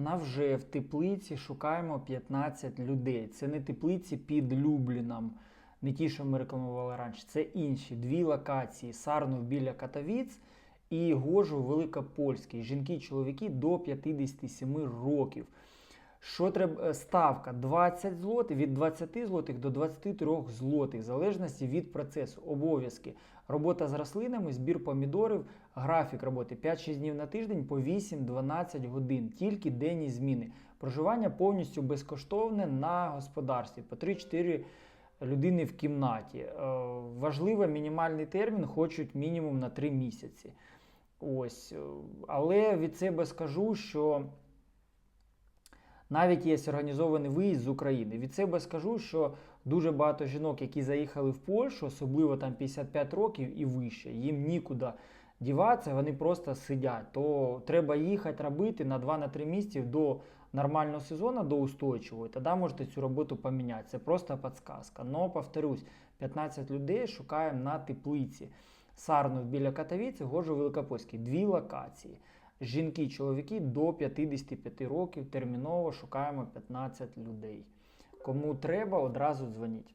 Навже в теплиці шукаємо 15 людей. Це не теплиці під Любліном, не ті, що ми рекламували раніше. Це інші дві локації: Сарнов біля Катовіць і Гожу Великопольський. Жінки, чоловіки до 57 років. Що треба? е, Ставка 20 злотих, від 20 злотих до 23 злотих, в залежності від процесу. Обов'язки. Робота з рослинами, збір помідорів, графік роботи 5-6 днів на тиждень по 8-12 годин, тільки денні зміни. Проживання повністю безкоштовне на господарстві по 3-4 людини в кімнаті. Е, Важливо, мінімальний термін хочуть мінімум на 3 місяці. Ось. е, Але від себе скажу, що навіть є організований виїзд з України. Від себе скажу, що дуже багато жінок, які заїхали в Польщу, особливо там 55 років і вище, їм нікуди діватися, вони просто сидять. То треба їхати робити на 2-3 місяці до нормального сезону, до устойчивого, тоді можете цю роботу поміняти. Це просто підсказка. Но, повторюсь, 15 людей шукаємо на теплиці. Сарнов біля Катовіці, Гожу Великопольський. Дві локації. Жінки, чоловіки до 55 років терміново шукаємо 15 людей. Кому треба, одразу дзвоніть.